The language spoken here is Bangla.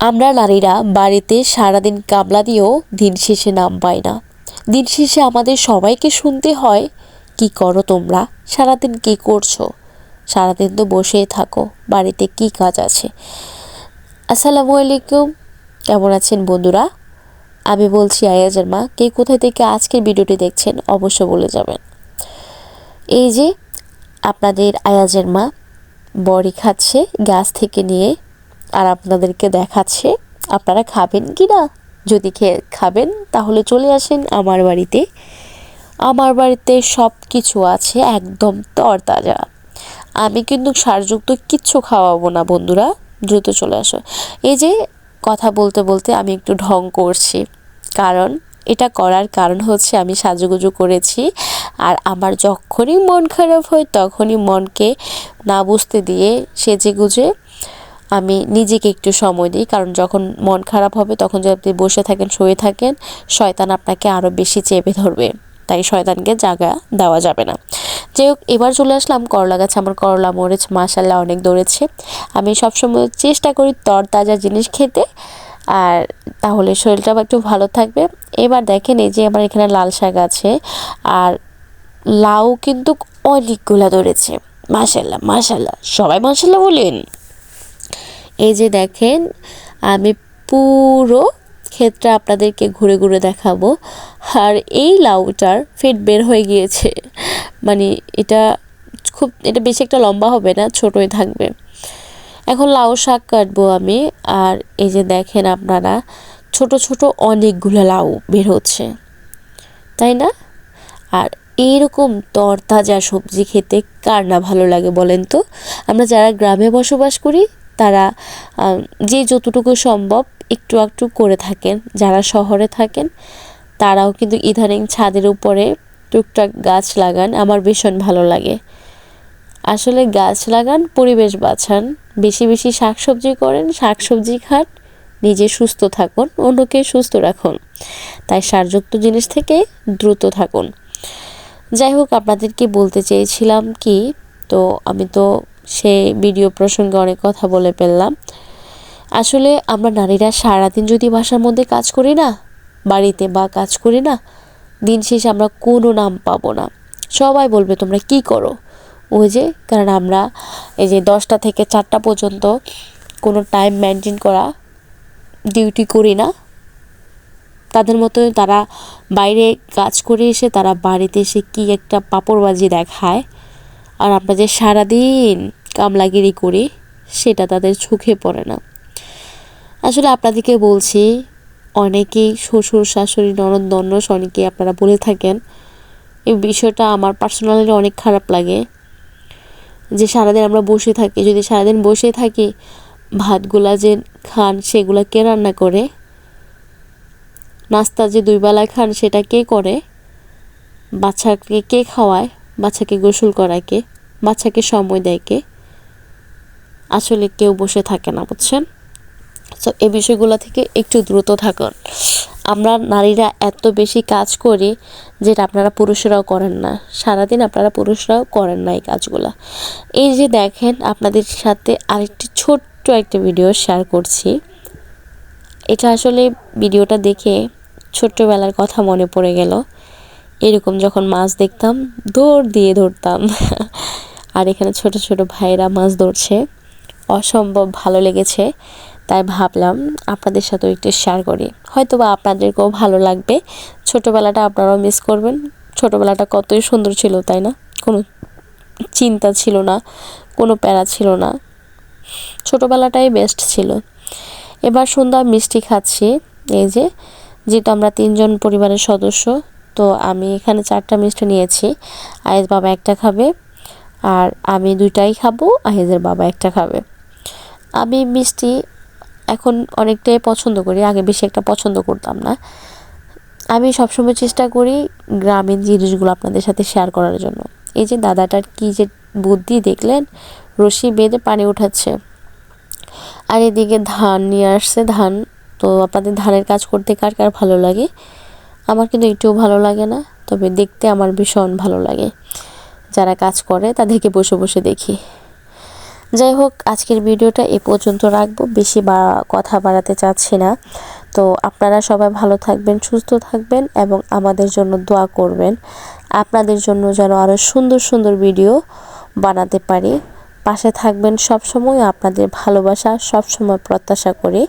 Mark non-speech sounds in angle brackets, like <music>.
আমরা নারীরা বাড়িতে সারাদিন কামলা দিয়েও দিন শেষে নাম পাই না। দিন শেষে আমাদের সবাইকে শুনতে হয়, কি করো তোমরা? সারাদিন কি করছ? সারাদিন তো বসেই থাকো, বাড়িতে কি কাজ আছে? আসসালামু আলাইকুম। কেমন আছেন বন্ধুরা? আমি বলছি, আয়াজের মা, কে কোথায় থেকে আজকের ভিডিওটি দেখছেন অবশ্য বলে যাবেন। এই যে, আপনাদের আয়াজের মা বড়ি খাচ্ছে গাছ থেকে নিয়ে আর আপনাদেরকে দেখাচ্ছে, আপনারা খাবেন কি না? যদি খেয়ে খাবেন, তাহলে চলে আসেন আমার বাড়িতে। আমার বাড়িতে সব কিছু আছে একদম তরতাজা। আমি কিন্তু সারযুক্ত কিচ্ছু খাওয়াবো না, বন্ধুরা। দ্রুত চলে আসো। এই যে কথা বলতে বলতে আমি একটু ঢং করছি। কারণ এটা করার কারণ হচ্ছে আমি সাজুগুজু করেছি। আর আমার যখনই মন খারাপ হয়, তখনই মনকে না বুঝতে দিয়ে সেজে গুজে আমি নিজেকে একটু সময় দিই, কারণ যখন মন খারাপ হবে তখন যদি আপনি বসে থাকেন, শুয়ে থাকেন, শয়তান আপনাকে আরও বেশি চেপে ধরবে। তাই শয়তানকে জায়গা দেওয়া যাবে না। যাই হোক, এবার চলে আসলাম করলা গাছ। আমার করলা, মরিচ মাসাল্লাহ অনেক দৌড়েছে আমি সবসময় চেষ্টা করি তরতাজা জিনিস খেতে। আর তাহলে শরীরটাও একটু ভালো থাকবে। এবার দেখেন এই যে আমার এখানে লাল শাক আছে। আর লাউ কিন্তু অনেকগুলো ধরেছে। মাসাল্লাহ মাসাল্লাহ সবাই মাসাল্লাহ বলেন। এই যে দেখেন, আমি পুরো ক্ষেত্রে আপনাদেরকে ঘুরে ঘুরে দেখাবো। আর এই লাউটার ফিট বের হয়ে গিয়েছে। মানে এটা খুব, এটা বেশি একটা লম্বা হবে না, ছোটোই থাকবে। এখন লাউ শাক কাটবো আমি। আর এই যে দেখেন আপনারা, ছোট ছোট অনেকগুলো লাউ বের হচ্ছে। তাই না? আর এইরকম তরতাজা সবজি খেতে কার না ভালো লাগে বলেন তো? আমরা যারা গ্রামে বসবাস করি তারা যে যতটুকু সম্ভব একটু একটু করে থাকেন। যারা শহরে থাকেন, তারাও কিন্তু ইদানিং ছাদের উপরে টুকটাক গাছ লাগান। আমার ভীষণ ভালো লাগে। আসলে গাছ লাগান, পরিবেশ বাঁচান। বেশি বেশি শাকসবজি করেন, শাকসবজি খান, নিজে সুস্থ থাকুন, অন্যকে সুস্থ রাখুন। তাই সারযুক্ত জিনিস থেকে দ্রুত থাকুন। যাই হোক, আপনাদেরকে বলতে চেয়েছিলাম কি, তো আমি তো সে ভিডিও প্রসঙ্গে অনেক কথা বলে ফেললাম। আসলে আমরা নারীরা সারাদিন যদি বাসার মধ্যে কাজ করি না, বাড়িতে বা কাজ করি না, দিন শেষে আমরা কোনো নাম পাবো না। সবাই বলবে, তোমরা কি করো? ওই যে, কারণ আমরা এই যে দশটা থেকে চারটা পর্যন্ত কোনো টাইম মেনটেন করা ডিউটি করি না। তাদের মতো তারা বাইরে কাজ করে এসে তারা বাড়িতে এসে কি একটা পাপড়বাজি দেখায়। আর আমরা যে সারাদিন কামলাগিরি করি, সেটা তাদের চোখে পড়ে না। আসলে আপনাদেরকে বলছি, অনেকেই শ্বশুর, শাশুড়ি, ননদ দন্নস অনেকেই আপনারা বলে থাকেন, এই বিষয়টা আমার পার্সোনালি অনেক খারাপ লাগে। যে সারাদিন আমরা বসে থাকি, যদি সারাদিন বসে থাকি, ভাতগুলা যে খান, সেগুলা কে রান্না করে? নাস্তা যে দুই বেলায় খান, সেটা কে করে? বাচ্চাকে কে খাওয়ায়? বাচ্চাকে গোসল করায় কে? বাচ্চাকে সময় দেয় কে? আসলে কেউ বসে থাকে না, বুঝছেন? সো এই বিষয়গুলো থেকে একটু দ্রুত থাকুন। আমরা নারীরা এত বেশি কাজ করি যেটা আপনারা পুরুষরাও করেন না। সারাদিন আপনারা পুরুষরাও করেন না এই কাজগুলো। এই যে দেখেন, আপনাদের সাথে আরেকটি ছোট্ট একটা ভিডিও শেয়ার করছি। এটা আসলে ভিডিওটা দেখে ছোট্টবেলার কথা মনে পড়ে গেল। এরকম যখন মাছ দেখতাম, দৌড় দিয়ে ধরতাম। <laughs> আর এখানে ছোট ছোট ভাইরা মাছ ধরছে। অসম্ভব ভালো লেগেছে, তাই ভাবলাম আপনাদের সাথেও একটু শেয়ার করি। হয়তো বা আপনাদেরকেও ভালো লাগবে। ছোটোবেলাটা আপনারাও মিস করবেন। ছোটোবেলাটা কতই সুন্দর ছিল, তাই না? কোনো চিন্তা ছিল না, কোনো প্যারা ছিল না। ছোটোবেলাটাই বেস্ট ছিল। এবার সন্ধ্যা মিষ্টি খাচ্ছি। এই যে, যেহেতু আমরা তিনজন পরিবারের সদস্য, তো আমি এখানে চারটা মিষ্টি নিয়েছি। আয়েজ বাবা একটা খাবে, আর আমি দুইটাই খাব আহেজের বাবা একটা খাবে। আমি মিষ্টি এখন অনেকটাই পছন্দ করি, আগে বেশি একটা পছন্দ করতাম না। আমি সবসময় চেষ্টা করি গ্রামীণ জিনিসগুলো আপনাদের সাথে শেয়ার করার জন্য। এই যে দাদাটার কি যে বুদ্ধি দেখলেন, রশি বেঁধে পানি উঠাচ্ছে। আর এদিকে ধান নিয়ে আসছে, ধান। তো আপনাদের ধানের কাজ করতে কার কার ভালো লাগে? আমার কিন্তু একটুও ভালো লাগে না, তবে দেখতে আমার ভীষণ ভালো লাগে। যারা কাজ করে তাদেরকে বসে বসে দেখি। যাই হোক, আজকের ভিডিওটা এ পর্যন্ত রাখব। বেশি বা, কথা বাড়াতে চাচ্ছি না। তো আপনারা সবাই ভালো থাকবেন, সুস্থ থাকবেন এবং আমাদের জন্য দোয়া করবেন। আপনাদের জন্য যেন আরও সুন্দর সুন্দর ভিডিও বানাতে পারি। পাশে থাকবেন সবসময়, আপনাদের ভালোবাসা সবসময় প্রত্যাশা করি।